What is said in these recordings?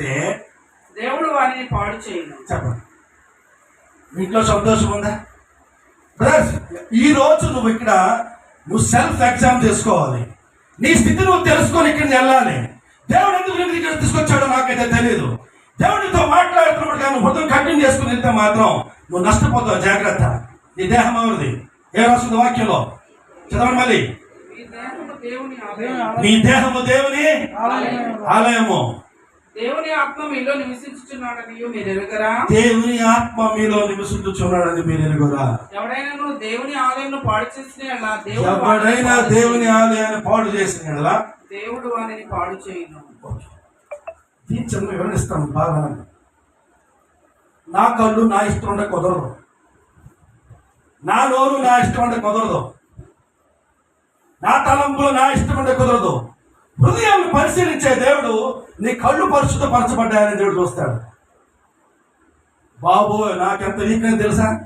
చేస్తే దేవుడు వారిని పాడు చేయను. చెప్పండి. ఇంట్లో సంతోషం ఉందా? బ్రదర్స్ ఈ రోజు నువ్వు ఇక్కడ నువ్వు సెల్ఫ్ ఎగ్జామ్ చేసుకోవాలి. నీ స్థితి నువ్వు తెలుసుకొని ఇక్కడికి వెళ్ళాలి. దేవుడు ఎందుకు నిన్ను ఇక్కడ తీసుకొచ్చాడో నాకైతే తెలియదు దేవుడితో మాట్లాడుతున్నప్పుడు కానీ హృదయం కంటిన్యూ చేసుకుని వెళ్తే మాత్రం నువ్వు నష్టపోతావు. జాగ్రత్త. నీ దేహం ఎవరిది? ఏ రాస్తుంది వాక్యంలో? చదవండి మళ్ళీ. నీ దేహము దేవుని ఆలయము. దేవుని ఆత్మ మీలో నివసించుచున్నాడని మీరు ఎరుగరా? దేవుని ఆత్మ మీలో నివసించుచున్నాడని మీరు ఎరుగురా? ఎవడైనా నువ్వు దేవుని ఆలయంలో పాడు చేసిన యెడల దేవుడు ఎవడైనా వారిని దేవుని ఆలయాన్ని పాడు చేసిన దేవుడు వారిని పాడు చేయను. చిన్న వివరిస్తాను బాగా నా కళ్ళు నా ఇష్టం ఉంటే కుదరదు. నా నోరు నా ఇష్టం ఉంటే కుదరదు. నా తలంపులు నా ఇష్టం ఉంటే కుదరదు. హృదయాన్ని పరిశీలించే దేవుడు నీ కళ్ళు పరిశుద్ధపరచబడ్డాయని దేవుడు చూస్తాడు. బాబు నాకెంత వీక్నెస్ తెలుసా?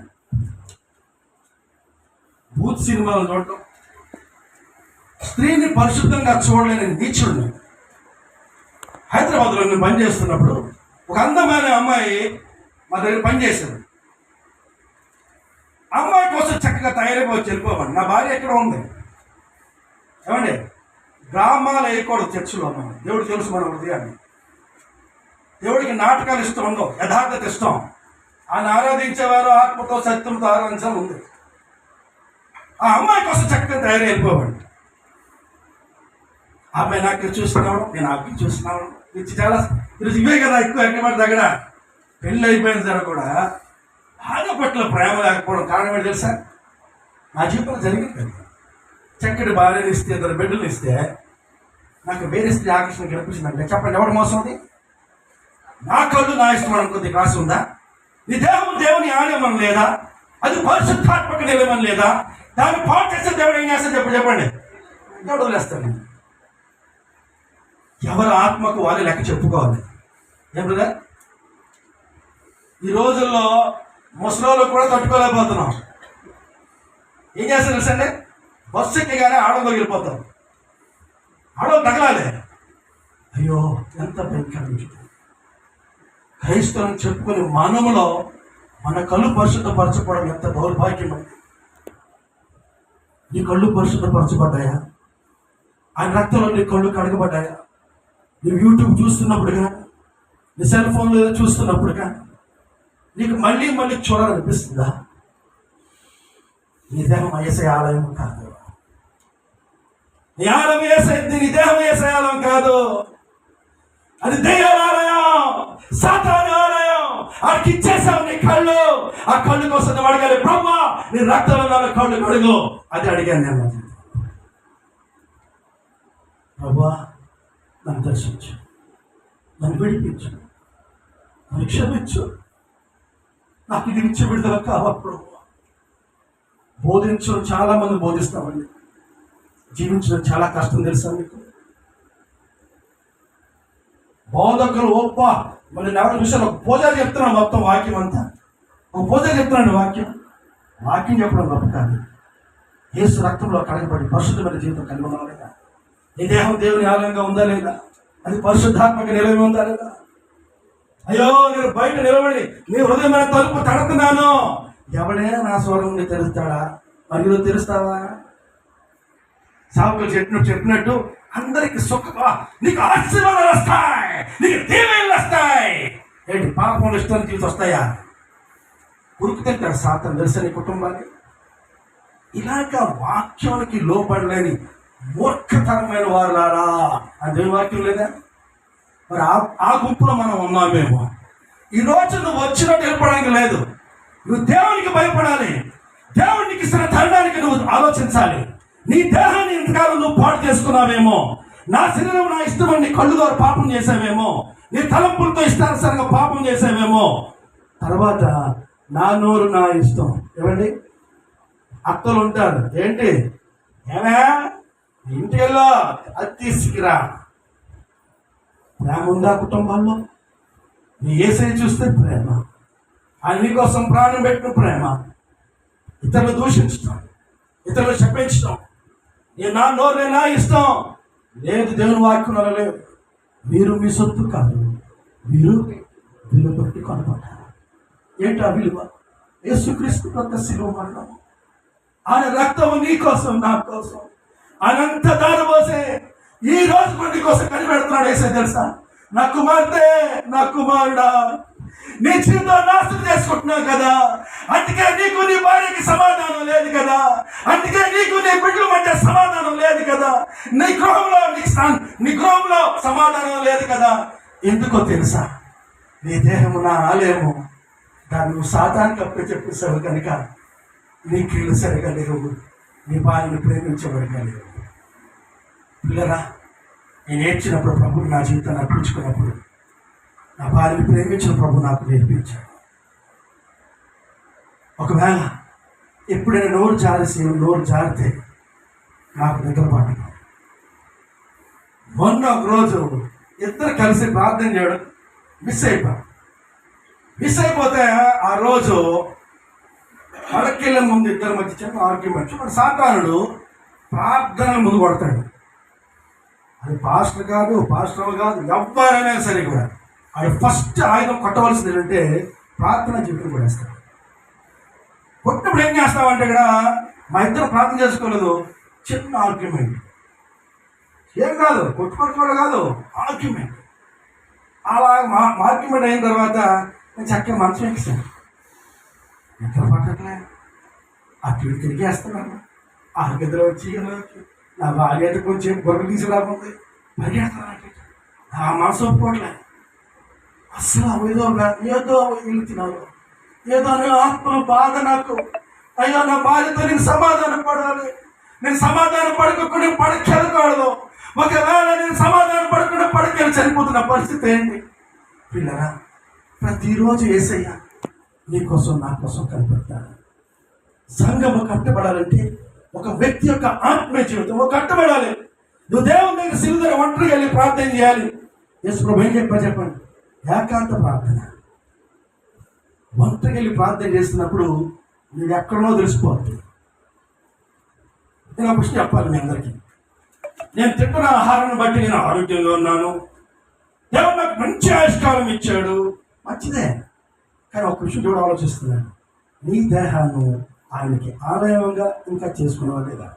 బూత్ సినిమాలు చూడటం. స్త్రీని పరిశుద్ధంగా చూడలేని నీచుడిని. హైదరాబాద్లో నేను పని చేస్తున్నప్పుడు ఒక అందమైన అమ్మాయి మా దగ్గర పనిచేసింది అమ్మాయి కోసం చక్కగా తయారైపోవచ్చు వెళ్ళిపోవాలి నా భార్య ఎక్కడ ఉంది. ఏమండి? డ్రామాలు వేయకూడదు చర్చిలో మనం దేవుడు తెలుసు మన హృదయాన్ని. దేవుడికి నాటకాలు ఇష్టం ఉండవు యథార్థత ఇష్టం. ఆయన ఆరాధించేవారు ఆత్మతో సత్యంతో ఆరాధించాలి ఉంది. ఆ అమ్మాయి కోసం చక్కగా తయారు వెళ్ళిపోవండి అమ్మాయి నాకు చూస్తున్నాడు నేను అక్కడ చూస్తున్నాను. ఇది చాలా ఈరోజు ఇవే కదా ఎక్కువ ఎక్కడ దగ్గర పెళ్ళి అయిపోయిన తర్వాత కూడా బాగా పట్ల ప్రేమ లేకపోవడం కారణం ఏంటి తెలుసా? నా జీవితంలో జరిగింది చక్కటి భార్యను ఇస్తే ఇద్దరు బిడ్డలు ఇస్తే నాకు వేరే స్త్రీ ఆకర్షణ కనిపించిందంటే చెప్పండి ఎవరు మోసం అది నా కళ్ళు నా ఇష్టం అనుకుంది రాసి ఉందా? నీ దేహం దేవుని ఆలయమని లేదా? అది పరిశుద్ధాత్మక నిలయమని లేదా? దాన్ని పాటు చేస్తే దేవుడు ఏం చేస్తాడు చెప్పండి చెప్పండి. దేవుడు నేను ఎవరి ఆత్మకు వాళ్ళు లెక్క చెప్పుకోవాలి. ఏం బ్రదర్? ఈ రోజుల్లో ముసలోళ్ళు కూడా తట్టుకోలేకపోతున్నాం. ఏం చేస్తారు తెలుసండి? బస్సు ఎక్కగానే ఆడంలో వెళ్ళిపోతాం. ఆడో తగలాలి. అయ్యో ఎంత భయంకరం క్రైస్తవం చెప్పుకుని మనములో మన కళ్ళు పరిశుద్ధపరచబడడం ఎంత దౌర్భాగ్యం. నీ కళ్ళు పరిశుద్ధపరచబడ్డాయా? ఆయన రక్తంలో నీ కళ్ళు కడగబడ్డాయా? నువ్వు యూట్యూబ్ చూస్తున్నప్పుడుగా నీ సెల్ ఫోన్లో చూస్తున్నప్పుడుగా నీకు మళ్ళీ మళ్ళీ చూడాలనిపిస్తుందా? నీ దేహం ఐఎస్ఐ ఆలయం కాదు. నీ ఆలయం ఏసే నీ దేహం ఏసే ఆలయం కాదు. అది దెయ్యాల ఆలయం సాతాను ఆలయం ఆడికి ఇచ్చేసావు నీ కళ్ళు. ఆ కళ్ళు కోసం నువ్వు అడగాలి బ్రహ్మ నీ రక్తంలో నాన్న కళ్ళు కడుగు. అది అడిగాను నేను ప్రభా నన్ను దర్శించు. నన్ను విడిపించు. నన్ను క్షమించు. నాకు ఇది ఇచ్చే విడుదల కావాలి ప్రభు. బోధించడం చాలా మంది బోధిస్తామండి. జీవించడం చాలా కష్టం తెలుసా మీకు? బోధకులు ఒప్ప మరి ఎవరు విషయంలో ఒక పూజారి చెప్తున్నాడు మొత్తం వాక్యం అంతా. ఒక పూజారి చెప్తున్నాడు వాక్యం. వాక్యం చెప్పడం గొప్ప కాదు. యేసు రక్తంలో కడగబడి పరిశుద్ధమైన జీవితం కలిగి ఉన్నావా లేదా? నీ దేహం దేవుని ఆలయంగా ఉందా లేదా? అది పరిశుద్ధాత్మక నిలవి ఉందా లేదా? అయ్యో నేను బయట నిలబడి నీ హృదయమైన తలుపు తడుతున్నాను ఎవడైనా నా స్వరం తెరుస్తాడా మరియు మరి నువ్వు సాగులు చెప్పినట్టు చెప్పినట్టు అందరికి సుఖ నీకు ఆశీర్వాదాలు వస్తాయి. నీకు దీవెనలు వస్తాయి. ఏంటి పాపం ఇష్టం తీసి వస్తాయా? కురుకు తింటాడు సాతం తెలుసా కుటుంబాన్ని ఇలాగ వాక్యానికి లోపడలేని మూర్ఖతరమైన వారులారా. అదే వాక్యం లేదా? మరి ఆ ఆ గుంపులో మనం ఉన్నామేమో ఈ నువ్వు వచ్చినట్టు వెళ్ళడానికి లేదు. నువ్వు దేవునికి భయపడాలి. దేవునికి ఇస్తున్న తండానికి నువ్వు ఆలోచించాలి. నీ దేహాన్ని ఇంతకాలం నువ్వు పాడు చేసుకున్నావేమో? నా శరీరం నా ఇష్టం నీ కళ్ళు ద్వారా పాపం చేసావేమో నీ తలంపులతో ఇష్టానుసారంగా పాపం చేసావేమో తర్వాత నా నోరు నా ఇష్టం. ఏమండి? అక్కలు ఉంటారు. ఏంటి? ఏమే? ఇంటికెళ్ళో. అది తీసుకురా. ప్రేమ ఉందా కుటుంబాల్లో నీ ఏసై చూస్తే ప్రేమ. ఆయన నీకోసం ప్రాణం పెట్టిన ప్రేమ. ఇతరులు దూషించడం ఇతరులు శపించడం నేను నా నోరు నా ఇష్టం? లేదు దేవుని వాక్యంలో లేదు. మీరు మీ సొత్తు కాదు. మీరు విలువ పెట్టి కొనబడ్డారు. ఏంటి విలువ? యేసుక్రీస్తు యొక్క శిలువ మరణం. ఆయన రక్తము నీ కోసం నా కోసం. అనంత దారి పోసే ఈ రోజు కూడా కోసం కనిపెడుతున్నాడు వేసే తెలుసా? నా కుమార్తె నా కుమారుడా నీ జీవితం నాశనం చేసుకుంటున్నావు కదా. అందుకే నీకు నీ భార్యకి సమాధానం లేదు కదా. అందుకే నీకు నీ బిడ్డల మధ్య సమాధానం లేదు కదా. నీ గృహంలో నీ నీ గృహంలో సమాధానం లేదు కదా. ఎందుకో తెలుసా? నీ దేహము నా ఆలయము దాన్ని నువ్వు సాతానికి అప్పే చెప్పేసావు కనుక నీ కీళ్ళు సరిగా లేవు. నీ భార్యను ప్రేమించబడిగా లేవు పిల్లరా నేను ఏడ్చినప్పుడు ప్రభు నా జీవితాన్ని అర్పించుకున్నప్పుడు నా భార్యను ప్రేమించిన ప్రభు నాకు నేర్పించాడు. ఒకవేళ ఎప్పుడైనా నోరు జారేసి నోరు జారితే నాకు నిద్రపాటు. మొన్న ఒక రోజు ఇద్దరు కలిసి ప్రార్థన చేయడం మిస్ అయిపో. మిస్ అయిపోతే ఆ రోజు అడకెళ్ళ ముందు ఇద్దరు మధ్య చిన్న ఆర్గ్యుమెంట్ మన సాతానుడు ప్రార్థన ముందు కొడతాడు అది పాస్టర్ కాదు పాస్టర్ కాదు ఎవరైనా సరే కూడా. అది ఫస్ట్ ఆయుధం కొట్టవలసింది ఏంటంటే ప్రార్థన జీవితం కొడేస్తాడు కొట్టినప్పుడు ఏం చేస్తామంటే ఇక్కడ మా ఇద్దరు ప్రార్థన చేసుకోలేదు చిన్న ఆర్గ్యుమెంట్ ఏం కాదు కొట్టుకోవడం కాదు ఆర్గ్యుమెంట్ అలా మా ఆర్గ్యుమెంట్ అయిన తర్వాత నేను చక్కగా మనసు ఎక్కిస్తాను నిద్ర పట్టట్లే? అటు తిరిగి వేస్తున్నాను. ఆ గదిలో వచ్చి నా భార్య అయితే కొంచెం గొర్రె తీసి రాకుంది. మరి నా మనసు ఒప్పుకోవట్లే. అసలు ఏదో గా- ఏదో వెళ్తున్నాను ఏదో నా ఆత్మ బాధ నాకు అయ్యో నా బాధ్యత నేను సమాధానం పడాలి నేను సమాధానం పడకుండా పడకెళ్ళకూడదు ఒకవేళ నేను సమాధానం పడకుండా పడకెళ్ళి చనిపోతున్న పరిస్థితి ఏంటి పిల్లరా ప్రతిరోజు ఏసయ్య నీకోసం నా కోసం కనిపెడతాడు సంఘము కట్టబడాలంటే ఒక వ్యక్తి యొక్క ఆత్మీయ జీవితం ఒక కట్టబడాలి నువ్వు దేవుని దగ్గర సిలుదర ఒంటరిగా వెళ్ళి ప్రార్థన చేయాలి యేసు ప్రభు ఏం చెప్పా చెప్పండి ఏకాంత ప్రార్థన. వంటకెళ్ళి ప్రార్థన చేస్తున్నప్పుడు నేను ఎక్కడో తెలిసిపోతుంది నేను ఒక విషయం చెప్పాలి మీ అందరికీ. నేను తింటున్న ఆహారాన్ని బట్టి నేను ఆరోగ్యంగా ఉన్నాను. దేవుడు నాకు మంచి ఆయుష్కాలం ఇచ్చాడు. మంచిదే. కానీ ఒక విషయం కూడా ఆలోచిస్తున్నాను నీ దేహాన్ని ఆయనకి ఆలయంగా ఇంకా చేసుకున్నావా లేదా?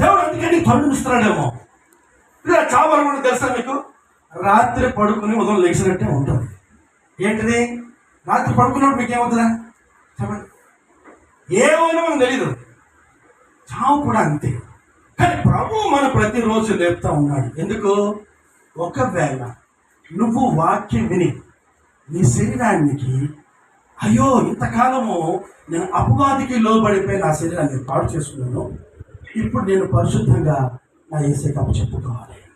దేవుడు అందుకని తొలగిస్తున్నాడేమో ఇలా చావాలని తెలుసా మీకు? రాత్రి పడుకుని ఉదయం లేచినట్టే ఉంటుంది. ఏంటిది? రాత్రి పడుకున్నప్పుడు మీకు ఏమవుతుందా? చెప్పండి. ఏమైనా మనకు తెలీదు. చావు కూడా అంతే. కానీ ప్రభు మన ప్రతిరోజు లేపుతా ఉన్నాడు. ఎందుకు? ఒకవేళ నువ్వు వాక్యం విని నీ శరీరానికి అయ్యో ఇంతకాలము నేను అపవాదికి లోబడిపోయి నా శరీరాన్ని పాడు చేసుకున్నాను. ఇప్పుడు నేను పరిశుద్ధంగా నా ఏసే కప్పు చెప్పుకోవాలి.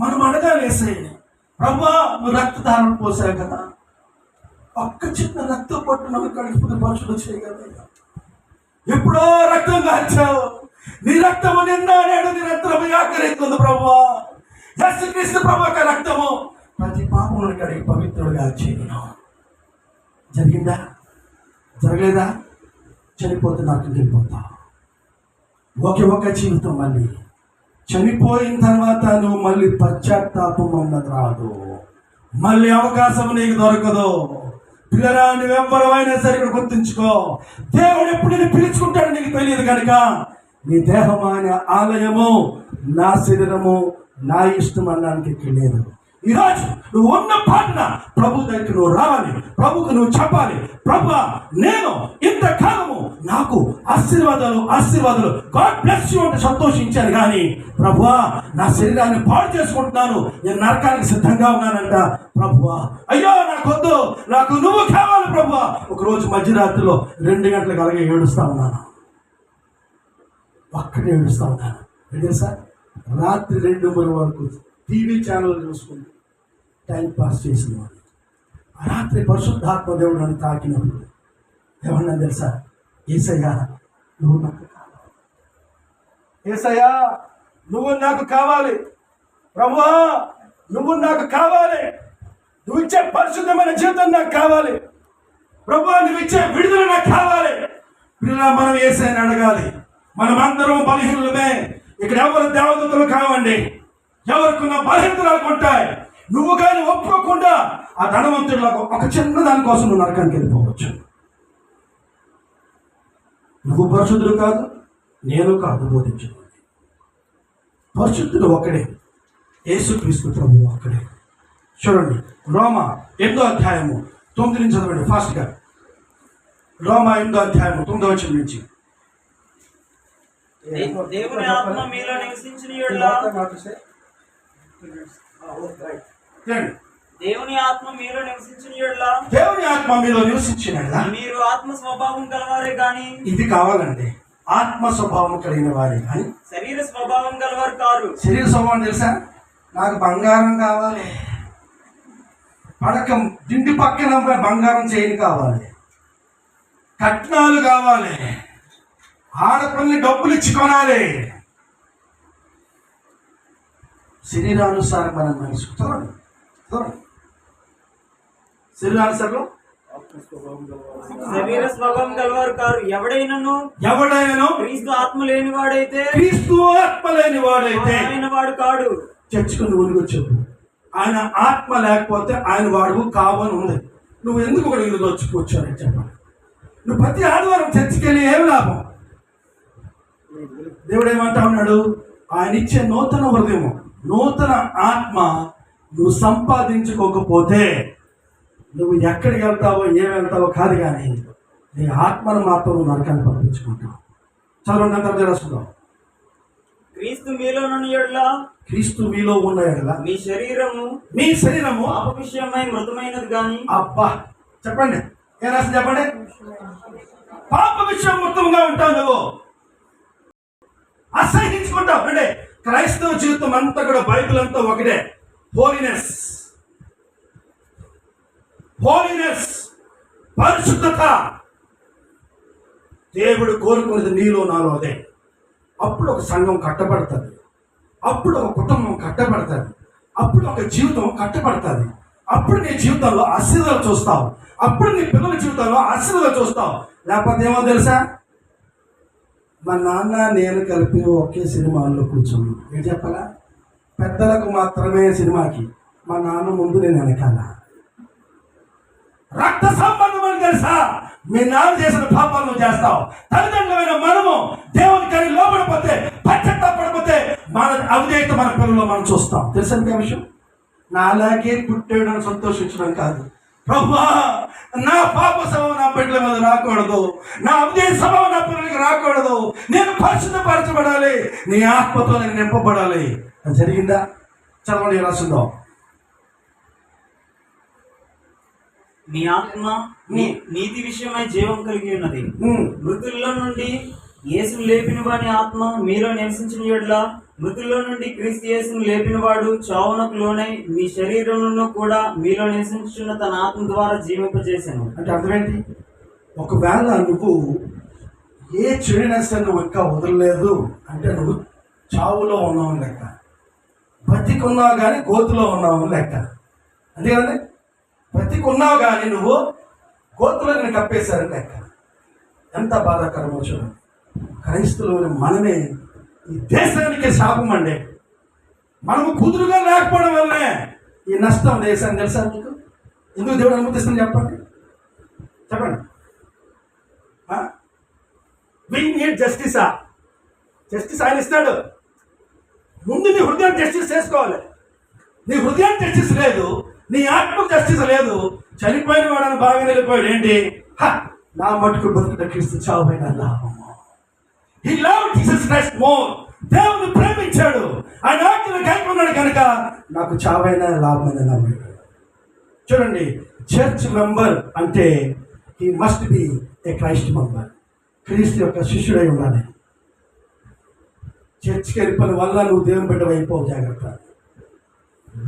మనం అడగాలి ఏసయ్యని ప్రభా నువ్వు రక్తదానం పోసావు కదా. ఒక్క చిన్న రక్తం పట్టు నన్ను కడిగిపోతే పరుషులు చేయగలయ్యా ఎప్పుడో రక్తం కాచావు. నీ రక్తము నిన్న నీ రక్తము ఆకరిస్తుంది ప్రభు. క్రీస్తు ప్రభు యొక్క రక్తము ప్రతి పాపములను కడిగి పవిత్రుడుగా చేయను. జరిగిందా? జరగలేదా? చనిపోతే నాకు వెళ్ళిపోతా ఒకే ఒక జీవితం మళ్ళీ. చనిపోయిన తర్వాత నువ్వు మళ్ళీ పశ్చాత్తాపం అన్నది రాదు. మళ్ళీ అవకాశం నీకు దొరకదు. పిల్లరా నువ్వెవ్వరమైనా సరే ఇక్కడ గుర్తుంచుకో. దేవుడు ఎప్పుడు నేను పిలుచుకుంటాడు నీకు తెలియదు కనుక నీ దేహం అనే ఆలయము నా శరీరము నా ఇష్టం అనడానికి లేదు ఈరోజు నువ్వు ఉన్న పాటన ప్రభు దగ్గరికి నువ్వు రావాలి ప్రభుకు నువ్వు చెప్పాలి. ప్రభు నేను ఇంతకాలము నాకు ఆశీర్వాదాలు ఆశీర్వాదాలు. గాడ్ బ్లెస్ యూ అంటే సంతోషించాను కానీ ప్రభువా నా శరీరాన్ని పాడు చేసుకుంటున్నాను. నేను నరకానికి సిద్ధంగా ఉన్నానంట ప్రభువా అయ్యో నాకొద్దు నాకు నువ్వు కావాలి ప్రభువా ఒకరోజు మధ్యరాత్రిలో రెండు గంటలకు అలాగే ఏడుస్తా ఉన్నాను. ఒక్కడే ఏడుస్తా ఉన్నాను. సార్ రాత్రి రెండు మూడు వరకు టీవీ ఛానల్ చూసుకుంటూ. టైం పాస్ చేసిన రాత్రి పరిశుద్ధాత్మ దేవుడు నన్ను తాకినప్పుడు ఎవరన్నా తెలుసా? ఏసయ్యా నువ్వు నాకు కావాలి. ఏసయ్యా నువ్వు నాకు కావాలి. ప్రభువా నువ్వు నాకు కావాలి. నువ్వు ఇచ్చే పరిశుద్ధమైన జీవితం నాకు కావాలి. ప్రభు నువ్వు ఇచ్చే విడుదల నాకు కావాలి. పిల్లల మనం ఏసైనా అడగాలి. మనం అందరం బలహీనమే ఇక్కడ ఎవరు దేవదూతలు కావండి? ఎవరికున్న బలహీనతలు కొంట నువ్వు కానీ ఒప్పుకోకుండా ఆ ధనవంతుడిలాగా ఒక చిన్న దానికోసం నువ్వు నరకానికి వెళ్ళిపోవచ్చు. నువ్వు పరిశుద్ధుడు కాదు నేను కాదు బోధించుకోండి పరిశుద్ధుడు ఒక్కడే. యేసుక్రీస్తు ప్రభు ఒక్కడే. చూడండి రోమ ఎనిమిదో అధ్యాయము తొమ్మిది నుంచి చదవండి ఫాస్ట్గా రోమ ఎనిమిదో అధ్యాయము తొమ్మిదో వచ్చిన నుంచి. దేవుని ఆత్మ మీలో నివసించిన. దేవుని ఆత్మ మీలో నివసించిన దేవుని ఆత్మ మీలో నివసించిన మీరు ఆత్మ స్వభావం గలవారే గాని? ఇది కావాలండి. ఆత్మ స్వభావం కలిగిన వారే కానీ శరీర స్వభావం గలవారు కారు. శరీర స్వభావం తెలుసా? నాకు బంగారం కావాలి. పడకం దిండి పక్కన బంగారం చేయని కావాలి. కట్నాలు కావాలి. ఆడపిల్లని డబ్బులు ఇచ్చి కొనాలి. శరీరానుసారం మన మనసు చూడండి చూడండి శరీరానుసారం శరీర స్వభావం గలవారు కారు. ఎవడైనను ఎవడైనా క్రీస్తు ఆత్మ లేని వాడైతే క్రీస్తు ఆత్మ లేని వాడైతే ఆయన వాడు కాడు. చర్చకుని ఊరికి చెప్పు ఆయన ఆత్మ లేకపోతే ఆయన వాడు కావని ఉంది. నువ్వు ఎందుకు కూడా ఇల్లు వచ్చుకోవచ్చారని చెప్పాలి. నువ్వు ప్రతి ఆదివారం చర్చికి వెళ్ళి ఏం లాభం? దేవుడు ఏమంటా ఉన్నాడు? ఆయన ఇచ్చే నూతన హృదయం నూతన ఆత్మ నువ్వు సంపాదించుకోకపోతే నువ్వు ఎక్కడికి వెళ్తావో ఏం వెళ్తావో కాదు కానీ నీ ఆత్మను మాత్రం నరకాన్ని పంపించుకుంటావు చదవండి అంతా తెలుసుకుందాం క్రీస్తు మీలో యెడల క్రీస్తు మీలో ఉన్న ఎడల మీ శరీరము మీ శరీరము పాప విషయమై మృతమైనది గాని అబ్బా! చెప్పండి. ఏ రాసి చెప్పండి? పాప విషయం మొత్తంగా ఉంటావు నువ్వు అసహించుకుంటావు అంటే క్రైస్తవ జీవితం అంతా కూడా బైబిల్ అంతా ఒకటే. హోలీనెస్ హోలీనెస్ పరిశుద్ధత. దేవుడు కోరుకున్నది నీలో నాలో అదే. అప్పుడు ఒక సంఘం కట్టబడుతుంది. అప్పుడు ఒక కుటుంబం కట్టబడుతుంది. అప్పుడు ఒక జీవితం కట్టబడుతుంది. అప్పుడు నీ జీవితంలో ఆశీర్వాదాలు చూస్తావు. అప్పుడు నీ పిల్లల జీవితంలో ఆశీర్వాదాలు చూస్తావు. లేకపోతే ఏమో తెలుసా? మా నాన్న నేను కలిపి ఒకే సినిమాల్లో కూర్చున్నాం. ఏం చెప్పాలా? పెద్దలకు మాత్రమే సినిమాకి. మా నాన్న ముందు నేను వెనకాల. రక్త సంబంధం అని తెలుసా? మీ నాన్న చేసిన పాపాలు నువ్వు చేస్తావు. తల్లిదండ్రులమైన మనము దేవుని కానీ లోపడిపోతే పచ్చట్టపడిపోతే మన అవిధేయత మన పిల్లల్లో మనం చూస్తాం. తెలుసా మీకు విషయం? నా అలాగే పుట్టేయడం సంతోషించడం కాదు. ప్రభువా నా పాప సభ నా బిడ్డల మీద రాకూడదు. నా అవిధేయ సభ నా పిల్లలకి రాకూడదు. నేను పరిశుద్ధపరచబడాలి. నీ ఆత్మతో నేను నింపబడాలి. జరిగిందా? చదవండి రాసిందో మీ ఆత్మ నీ- నీతి విషయమై జీవం కలిగి ఉన్నది. మృతుల్లో నుండి యేసును లేపిన వాని ఆత్మ మీలో నివసించిన యెడల మృతుల్లో నుండి క్రీస్తు యేసును లేపిన వాడు చావునకు లోనై మీ శరీరంలో కూడా మీలో నివసించున్న తన ఆత్మ ద్వారా జీవింపజేశాను అంటే అర్థమేంటి? ఒకవేళ నువ్వు ఏ చెడునెస్ నువ్వు ఇంకా వదలలేదు అంటే నువ్వు చావులో ఉన్నావు లెక్క. బ్రతికున్నా కానీ గోతులో ఉన్నావు లెక్క. అంతే కదండి? బతికున్నావు కానీ నువ్వు గోతులో నేను కప్పేశారు లెక్క. ఎంత బాధాకరమో చూడండి. క్రైస్తువులు మనమే ఈ దేశానికి శాపం అండి. మనము కుదురుగా లేకపోవడం వల్లనే ఈ నష్టం దేశాన్ని తెలుసా మీకు? ఎందుకు దేవుడు అనుమతిస్తుంది చెప్పండి? చెప్పండి. వి నీడ్ జస్టిసా జస్టిస్ ఆయన ఇస్తాడు. ముందు నీ హృదయం జస్టిస్ చేసుకోవాలి. నీ హృదయం జస్టిస్ లేదు నీ ఆత్మకు జస్టిస్ లేదు. చనిపోయిన వాడని బాగా వెళ్ళిపోయాడు ఏంటి? హ, నా మటుకు బతుకుట క్రీస్తు చావుపైన లాభము. ఈ లవ్ జీసస్ క్రైస్ట్ మోర్ దేవుని ప్రేమించాడు. ఆయన ఆజ్ఞలు కైకొన్నాడు కనుక నాకు చావైన లాభమైన లాభం చూడండి చర్చ్ మెంబర్ అంటే ఈ must be a Christ member క్రీస్తు యొక్క శిష్యుడై ఉండాలి. చర్చ్కి వెళ్ళిపోయిన వల్ల నువ్వు దేవుని బిడ్డ అయిపోవు జాగ్రత్త.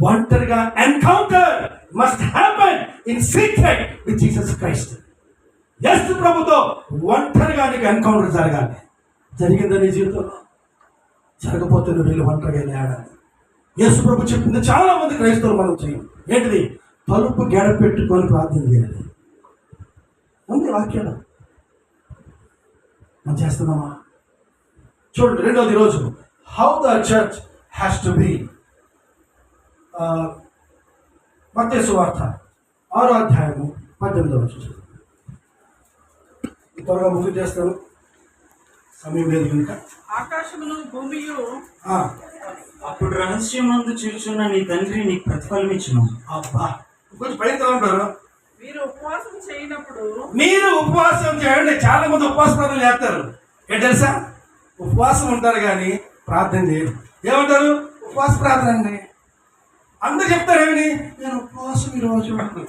ఒంటరిగా encounter must happen in secret with Jesus Christ yes ప్రభుతో ఒంటరిగా నీకు ఎన్కౌంటర్ జరగాలి. జరిగిందా నీ జీవితంలో? జరగపోతే నువ్వు వీళ్ళు ఒంటరిగా ఆడాలి యేసు ప్రభు చెప్పింది చాలా మంది క్రైస్తవులు మనం చేయం. ఏంటిది? తలుపు గెడ పెట్టుకొని ప్రార్థన చేయాలి. ఉంది వాక్యం మనం చేస్తున్నామా? చూడండి రెండోది రోజు. How the church has to be Mattayi సువార్త ఆరో అధ్యాయము పద్దెనిమిదవ చూసి త్వరగా ముగ్గు చేస్తాను. సమయం లేదు కనుక. ఆకాశమును భూమియు ఆ, అప్పుడు రహస్యమందు చూచున్న నీ తండ్రి నీకు ప్రతిఫలం ఇచ్చును. అబ్బా కొంచెం పైన ఉంటారు మీరు ఉపవాసం చేయనప్పుడు మీరు ఉపవాసం చేయండి చాలా మంది ఉపవాస ప్రార్థన చేస్తారు. ఏంటి తెలుసా? ఉపవాసం ఉంటారు కానీ ప్రార్థన చేయరు. ఏమంటారు? ఉపవాస ప్రార్థన అండి. అందరు చెప్తారు ఏమని నేను ఉపవాసం ఈరోజు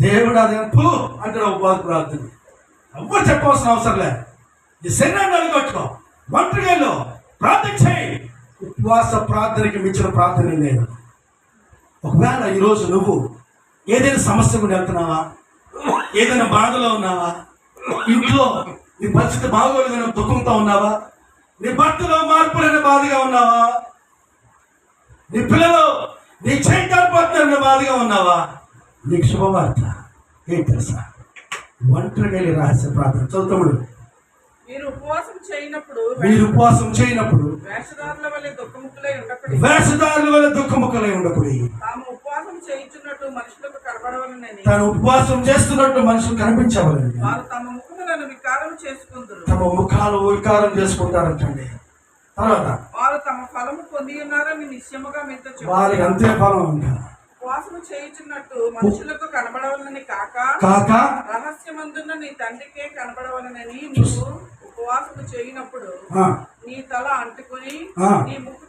దేవుడు అదే పూ అంటాడు ఉపవాస ప్రార్థన. ఎవ్వరు చెప్పవలసిన అవసరం లేదు. ఈ శరీరాన్ని అలగొట్టుకో ఒంటరిగా ప్రార్థన చేయి. ఉపవాస ప్రార్థనకి మించిన ప్రార్థన లేదు. ఒకవేళ ఈరోజు నువ్వు ఏదైనా సమస్య గురించి వెళ్తున్నావా? ఏదైనా బాధలో ఉన్నావా? ఇంట్లో నీ పరిస్థితి బాగోలేదని దుఃఖంతో ఉన్నావా? నీ భర్తలో మార్పు లేని బాధగా ఉన్నావా? నీ పిల్లలు నీ చైతన్యపోతున్న బాధగా ఉన్నావా? నీకు శుభవార్త. ఏం తెలుసా? ఒంటరిగా వెళ్ళి రహస్య ప్రార్థన. చదువుతాడు మీరు ఉపవాసం చేయనప్పుడు మీరు ఉపవాసం చేయనప్పుడు వేషధారుల వలె దుఃఖముఖులై ఉండకూడదు. వేషధారుల వల్ల దుఃఖముఖలై ఉండకూడదు. ఉపవాసం చేయించున్నట్టు మనుషులకు కనబడవలనని తాను ఉపవాసం చేస్తున్నట్టు మనుషులు కనిపించవాలండి వారు తమ ముఖములను వికారం చేసుకుందరు. తమ ముఖాలు వికారం చేసుకుంటారంటండి. తర్వాత వారు తమ ఫలము పొంది ఉన్నారని నిశ్చయముగా మీతో వారికి అంతే ఫలం ఉంటా ఉపవాసం చేయించున్నట్టు మనుషులకు కనబడవలనని కాక కాక రహస్యమందున్న నీ తండ్రికే కనబడవలనని ఉపవాసము చేయనప్పుడు నీ తల అంటుకుని. నీ ముఖ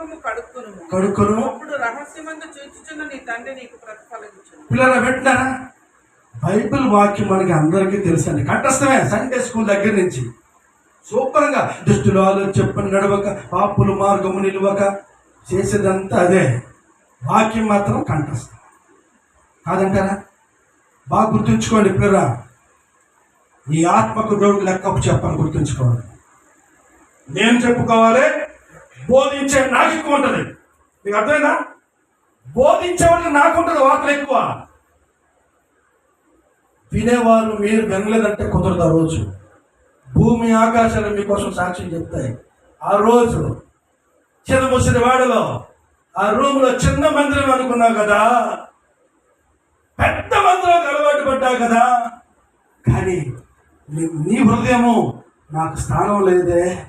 ముఖము కడుక్కును కడుక్కొను అప్పుడు రహస్యమందు చూచుచున్న నీ తండ్రి నీకు ప్రతిఫలించును పిల్లల పెట్టినారా? బైబిల్ వాక్యం మనకి అందరికీ తెలుసండి. కంఠస్థమే సండే స్కూల్ దగ్గర నుంచి. సూపర్గా దుష్టులు ఆలోచన చెప్పని నడవక పాపులు మార్గము నిలవక చేసేదంతా అదే. వాక్యం మాత్రం కంఠస్థం. కాదంటారా? బాగా గుర్తుంచుకోండి పిల్లరా. ఈ ఆత్మకు దేవుడికి లెక్కపు చెప్పని గుర్తుంచుకోవాలి. నేను చెప్పుకోవాలి బోధించే నాకు ఎక్కువ ఉంటుంది. మీకు అర్థమైనా బోధించేవాడికి నాకు ఉంటుంది వార్తలు ఎక్కువ. వినేవారు మీరు వినలేదంటే కుదరదు ఆ రోజు. భూమి ఆకాశాలు మీకోసం సాక్ష్యం చెప్తాయి. ఆ రోజు చిన్న ముసిరి వాడలో ఆ రూమ్లో చిన్న మందిరం అనుకున్నావు కదా పెద్ద మందిరం అలవాటు పడ్డావు కదా కానీ నీ హృదయము నాకు స్థానం లేదే.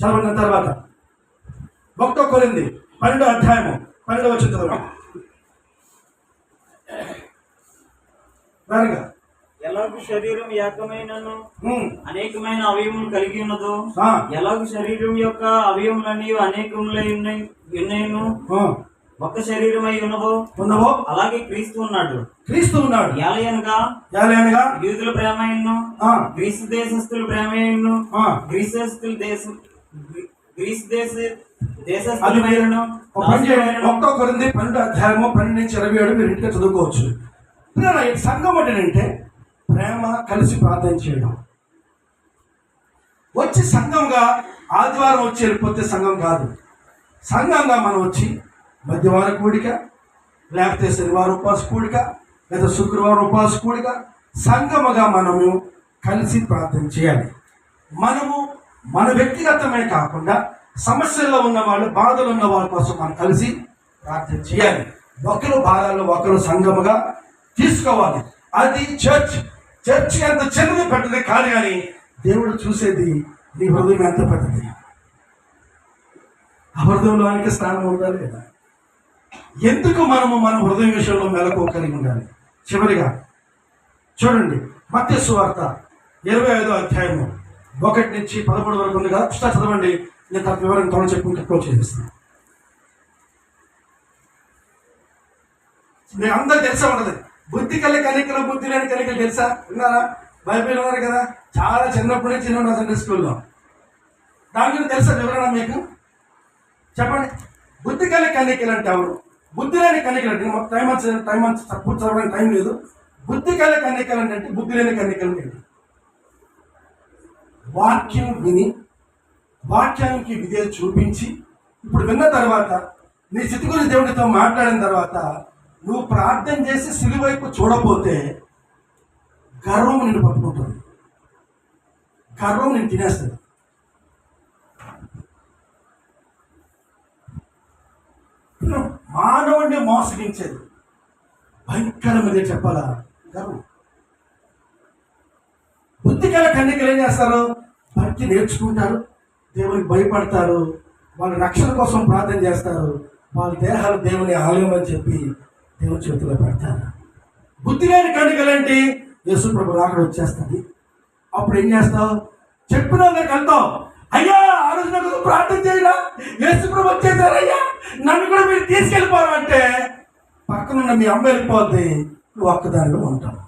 చదవన్న తర్వాత. ఒకటో కొరింది పన్నెండో అధ్యాయము పన్నెండో వచ్చిన చదవండి. వేరుగా ఎలాగూ శరీరం ఏకమైనను అనేకమైన అవయములు కలిగి ఉన్నదో ఎలాగూ శరీరం యొక్క అవయములన్నీ అనేకములై ఉన్నాయి ఉన్నాయును ఒక్క శరీరమై ఉన్నదో ఉన్నవో? అలాగే క్రీస్తు ఉన్నాడు. క్రీస్తు ఉన్నాడు. ఏలయనగా ఏలైనగా యూదుల ప్రేమయన్ను ఆ, గ్రీసు దేశస్థుల ప్రేమయన్ను ఆ, గ్రీసస్తుల దేశం గ్రీస్ దేశ అది మీరు ఒక్కో కొరింది పన్నెండు అధ్యాయము పన్నెండు నుంచి ఇరవై ఏడు మీరు ఇంటికి చదువుకోవచ్చు. సంఘం అంటే ప్రేమ కలిసి ప్రార్థన చేయడం. వచ్చి సంఘంగా ఆదివారం వచ్చి వెళ్ళిపోతే సంఘం కాదు. సంఘంగా మనం వచ్చి మధ్యవారం కూడిక లేకపోతే శనివారం ఉపవాస కూడిక లేదా శుక్రవారం ఉపవాస కూడిక సంఘముగా మనము కలిసి ప్రార్థన చేయాలి. మనము మన వ్యక్తిగతమే కాకుండా సమస్యల్లో ఉన్న వాళ్ళు బాధలు ఉన్న వాళ్ళ కోసం మనం కలిసి ప్రార్థన చేయాలి. ఒకరు భారాలు ఒకరు సంఘముగా తీసుకోవాలి. అది చర్చ్ చర్చ్ ఎంత చిన్నది పెద్దది కాదు కానీ దేవుడు చూసేది నీ హృదయం ఎంత పెద్దది ఆ స్థానం ఉందా లేదా? ఎందుకు మనము మన హృదయం విషయంలో మెలకు కలిగి ఉండాలి? చివరిగా చూడండి మత్స్య సువార్త ఇరవై ఐదో అధ్యాయము. ఒకటి నుంచి పదమూడు వరకు ఉంది కదా పుస్తకం చదవండి. నేను తన వివరం త్వర చెప్పుకుంటే క్లోజ్ చేసేస్తాను. మీ అందరూ తెలిసే ఉండదు బుద్ధి కలిగి కనికలు బుద్ధి లేని కనికలు తెలుసా? విన్నారా? బైబిల్ ఉన్నారు కదా. చాలా చిన్నప్పటి నుంచి నేను సండే స్కూల్లో. దాని గురించి తెలుసా వివరణ మీకు? చెప్పండి. బుద్ధి కలిగి కన్నికలు అంటే ఎవరు? బుద్ధి లేని కన్నికలు అంటే టైం వచ్చి టైం వచ్చి పూర్తి చదవడానికి టైం లేదు. బుద్ధి కలిగి కన్నికలు అంటే బుద్ధి లేని కన్నికలు వాక్యం విని వాక్యానికి విధేయ చూపించి ఇప్పుడు విన్న తర్వాత నీ స్థితి గురించి దేవుడితో మాట్లాడిన తర్వాత నువ్వు ప్రార్థన చేసి సిలువైపు చూడపోతే గర్వం నిన్ను పట్టుకుంటుంది. గర్వం నేను తినేస్తుంది. మానవుడిని మోసగించేది. భయంకరమైన చెప్పాలా? గర్వం. బుద్ధిగల కన్యకలు ఏం చేస్తారు? భక్తి నేర్చుకుంటారు దేవునికి భయపడతారు వాళ్ళ రక్షణ కోసం ప్రార్థన చేస్తారు వాళ్ళ దేహాలు దేవుని ఆలయం అని చెప్పి దేవుని చేతిలో పెడతారు. బుద్ధి లేని కన్యకలేంటి యేసు ప్రభు రాకడ వచ్చేస్తుంది అప్పుడు ఏం చేస్తావు? చెప్పిన వాళ్ళకి అయ్యా ఆ రోజు నాకు ప్రార్థన చేయరా? యేసు ప్రభు వచ్చేసారయ్యా నన్ను కూడా మీరు తీసుకెళ్ళిపోరు అంటే పక్కనున్న మీ అమ్మ వెళ్ళిపోద్ది నువ్వు ఒక్కదానిలో ఉంటావు.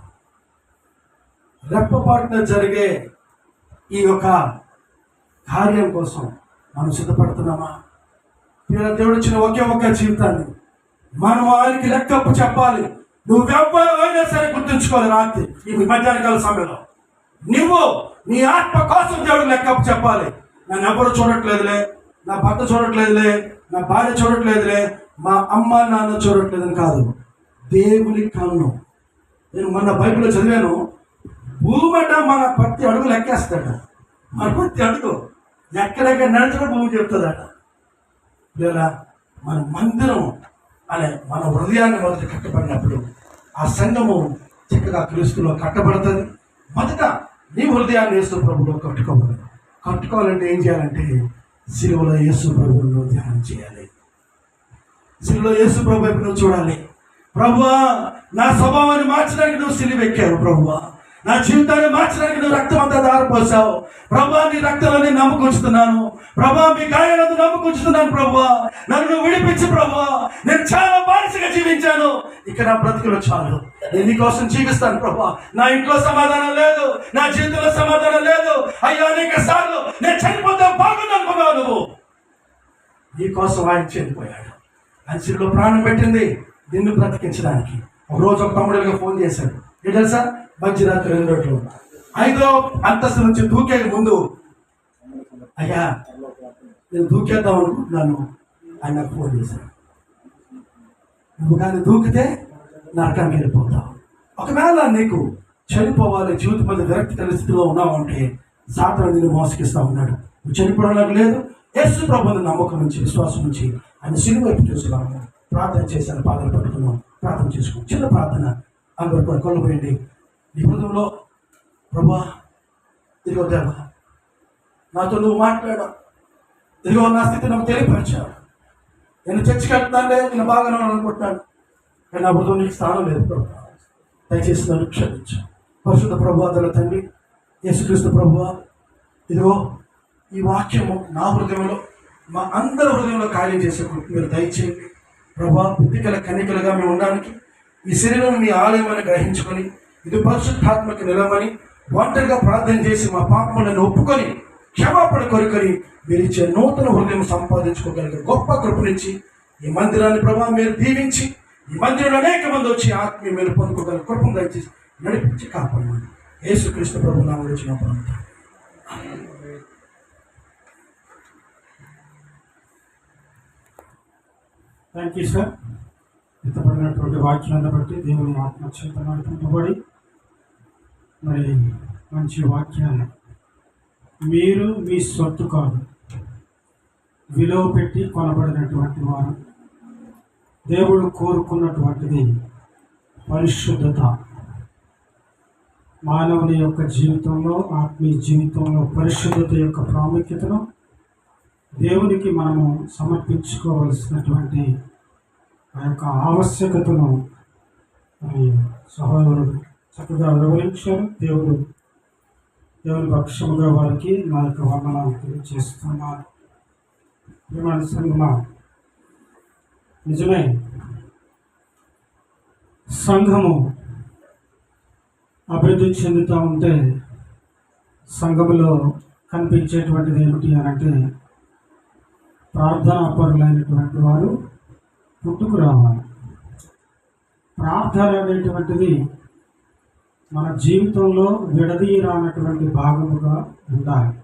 రెప్పపాటున జరిగే ఈ యొక్క కార్యం కోసం మనం సిద్ధపడుతున్నామా? పిల్లల దేవుడు ఇచ్చిన ఒకే ఒక్క జీవితాన్ని మనం ఆయనకి లెక్కప్పు చెప్పాలి. నువ్వెవ్వరు అయినా సరే గుర్తుంచుకోవాలి రాత్రి ఈ మధ్యాహ్నకాల సమయంలో. నువ్వు నీ ఆత్మ కోసం దేవుడు లెక్కప్పు చెప్పాలి. నన్ను ఎవరు చూడట్లేదులే నా భర్త చూడట్లేదులే నా భార్య చూడట్లేదులే మా అమ్మ నాన్న చూడట్లేదని కాదు. దేవుని కన్ను నేను మొన్న బైబిల్లో చదివాను భూమట మన ప్రతి అడుగు లెక్కేస్తాడు. మన ప్రతి అడుగు ఎక్కడెక్కడ నడిచిన భూమి చెప్తుందట. లేదా మన మందిరం అనే మన హృదయాన్ని మొదట కట్టబడినప్పుడు ఆ సంఘము చక్కగా క్రీస్తులో కట్టబడుతుంది. మొదట నీ హృదయాన్ని యేసు ప్రభులో కట్టుకోవాలి. కట్టుకోవాలంటే ఏం చేయాలంటే సిలువలో యేసు ప్రభువులో ధ్యానం చేయాలి. సిలువలో యేసు ప్రభు వైపు నువ్వు చూడాలి. ప్రభువా నా స్వభావాన్ని మార్చడానికి నువ్వు సిలువెక్కావు ప్రభువా. నా జీవితాన్ని మార్చడానికి నువ్వు రక్తం అంతా పోసావు. ప్రభా నీ రక్తంలో నేను నమ్ముకుంటున్నాను ప్రభా మీ గాయాలను నమ్ముకుంటున్నాను ప్రభా. నన్ను విడిపించి విడిపించు ప్రభా. నేను చాలా బానిసగా జీవించాను. ఇక నా బ్రతుకులు చాలు. నేను నీకోసం జీవిస్తాను ప్రభా. నా ఇంట్లో సమాధానం లేదు. నా జీవితంలో సమాధానం లేదు. అయ్యో అనేక సార్లు నేను చనిపోతా బాగుంది అనుకున్నావు నువ్వు. నీ కోసం ఆయన చనిపోయాడు ఆయన ప్రాణం పెట్టింది. నిన్ను బ్రతికించడానికి. ఒక రోజు ఒక తమ్ముడిగా ఫోన్ చేశాడు. ఏంటంటే తెలుసా? మధ్యరాత్రి రెండు రోజులు ఐదో అంతస్తు నుంచి దూకే ముందు అయ్యా నేను దూకేద్దాం అనుకుంటున్నాను. ఆయన నాకు ఫోన్ చేశాను నువ్వు కానీ దూకితే నరకానికి వెళ్ళిపోతావు. ఒకవేళ నీకు చనిపోవాలి జీవితం మీద విరక్తి కలిగిన స్థితిలో ఉన్నావు అంటే సాతాను మోసగిస్తా ఉన్నాడు. నువ్వు చనిపోవడానికి లేదు. యేసు ప్రభుని నమ్మకం నుంచి విశ్వాసం నుంచి ఆయన సిలువ వైపు ప్రార్థన చేశాను పాదలు పట్టుకున్నాం. ప్రార్థన చేసుకున్నాం. చిన్న ప్రార్థన. అందరూ కూడా కొలు నీ హృదయంలో ప్రభా ఇదిగో దేవా నాతో నువ్వు మాట్లాడా. ఇదిగో నా స్థితి నాకు తెలియపరిచావు. నేను చర్చి వెళ్తానే నేను బాగానే అనుకుంటాను అనుకుంటున్నాను. కానీ నా హృదయం నీకు స్థానం లేదు ప్రభా. దయచేసి నన్ను క్షమించు. పరిశుద్ధ ప్రభు తండ్రి యేసుక్రీస్తు ప్రభు ఇదిగో ఈ వాక్యము నా హృదయంలో మా అందరి హృదయంలో కార్యం చేసే మీరు దయచేయండి. ప్రభా బుద్ధికల కన్నికలుగా మేము ఉండడానికి ఈ శరీరం మీ ఆలయమని గ్రహించుకొని ఇది పరిశుద్ధాత్మక నిలవని ఒంటరిగా ప్రార్థన చేసి మా పాపములను ఒప్పుకొని క్షమాపణ కొరుకొని మీరు ఇచ్చే నూతన హృదయం సంపాదించుకోగలిగే గొప్ప కృపనిచ్చి ఈ మందిరాన్ని ప్రభావ మీరు దీవించి ఈ మందిరంలో అనేక మంది వచ్చి ఆత్మీయ మీరు పొందుకోగల కృపను దయచేసి నడిపించి కాపాడమని యేసుకృష్ణ ప్రభు నా వచ్చిన థ్యాంక్ యూ సార్ ఇతపడినటువంటి వాక్యాన్ని బట్టి దేవుని ఆత్మచేత నడిపింపబడి మరి మంచి వాక్యాలు. మీరు మీ సొత్తు కాదు. విలువ పెట్టి కొనబడినటువంటి వారు. దేవుడు కోరుకున్నటువంటిది పరిశుద్ధత. మానవుని యొక్క జీవితంలో ఆత్మీయ జీవితంలో పరిశుద్ధత యొక్క ప్రాముఖ్యతను దేవునికి మనము సమర్పించుకోవలసినటువంటి ఆ యొక్క ఆవశ్యకతను మరి సహోదరుడు చక్కగా వివరించారు దేవుడు దేవుని పక్షముగా వారికి నా యొక్క వందనాలు తెలియజేస్తున్నారు నిజమే సంఘము అభివృద్ధి చెందుతూ ఉంటే సంఘములో కనిపించేటువంటిది ఏమిటి అనంటే ప్రార్థన ప్రార్థనాపరులైనటువంటి వారు పుట్టుకు రావాలి. ప్రార్థన అనేటువంటిది మన జీవితంలో విడదీయరానటువంటి భాగముగా ఉండాలి.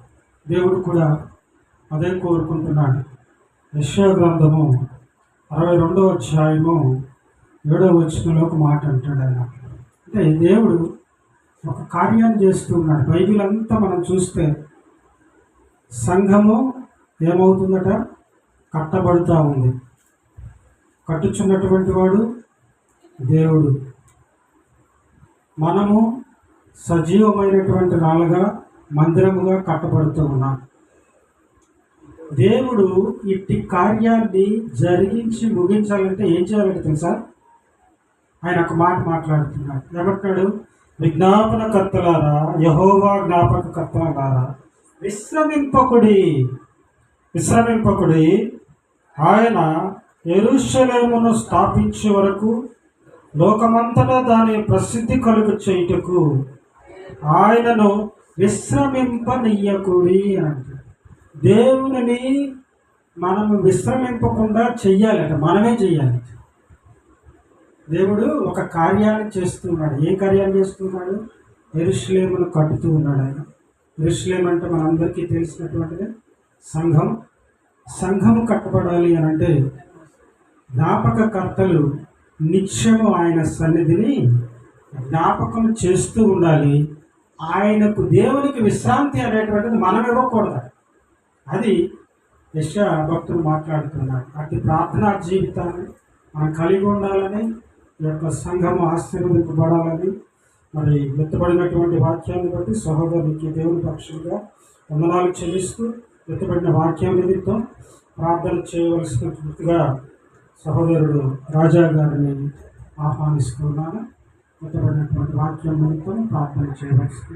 దేవుడు కూడా అదే కోరుకుంటున్నాడు. యశ్వగ్రంథము అరవై రెండవ అధ్యాయము ఏడవ వచ్చినలో ఒక మాట అంటాడు ఆయన. అంటే దేవుడు ఒక కార్యాన్ని చేస్తున్నాడు. బైబిల్ అంతా మనం చూస్తే సంఘము ఏమవుతుందట? కట్టబడుతూ ఉంది. కట్టుచున్నటువంటి వాడు దేవుడు. మనము సజీవమైనటువంటి రాళ్ళగా మందిరముగా కట్టబడుతూ ఉన్నాం. దేవుడు ఇట్టి కార్యాన్ని జరిగించి ముగించాలంటే ఏం చేయాలంటే తెలుసా? ఆయన ఒక మాట మాట్లాడుతున్నాడు. ఏమంటున్నాడు? విజ్ఞాపన కర్తలారా యహోవా జ్ఞాపక కర్తలారా విశ్రమింపకుడి విశ్రమింపకుడి ఆయన ఎరుషలేమును స్థాపించే వరకు లోకమంతటా దాని ప్రసిద్ధి కలుగు చేయుటకు ఆయనను విశ్రమింపనీయకుడి అని దేవుని మనము విశ్రమింపకుండా చెయ్యాలట మనమే చెయ్యాలి దేవుడు ఒక కార్యాన్ని చేస్తున్నాడు. ఏ కార్యాన్ని చేస్తున్నాడు? ఎరుశ్లేమును కట్టుతూ ఉన్నాడు ఆయన. ఎరుశ్లేం అంటే మనందరికీ తెలిసినటువంటిది సంఘం. సంఘము కట్టబడాలి అని అంటే జ్ఞాపకకర్తలు నిత్యము ఆయన సన్నిధిని జ్ఞాపకం చేస్తూ ఉండాలి. ఆయనకు దేవునికి విశ్రాంతి అనేటువంటిది మనం ఇవ్వకూడదు. అది యశ భక్తులు మాట్లాడుతున్నారు. అతి ప్రార్థనా జీవితాన్ని మనం కలిగి ఉండాలని ఈ యొక్క సంఘము ఆశీర్వదింపబడాలని మరి ఎత్తబడినటువంటి వాక్యాన్ని బట్టి సహోదరునికి దేవుని పక్షులుగా వందనాలు చెల్లిస్తూ ఎత్తబడిన వాక్యం నిమిత్తం ప్రార్థన చేయవలసినట్టుగా సహోదరుడు రాజా గారిని ఆహ్వానిస్తున్నాను. ఎత్తబడినటువంటి వాక్యం నిమిత్తం ప్రార్థన చేయవలసింది.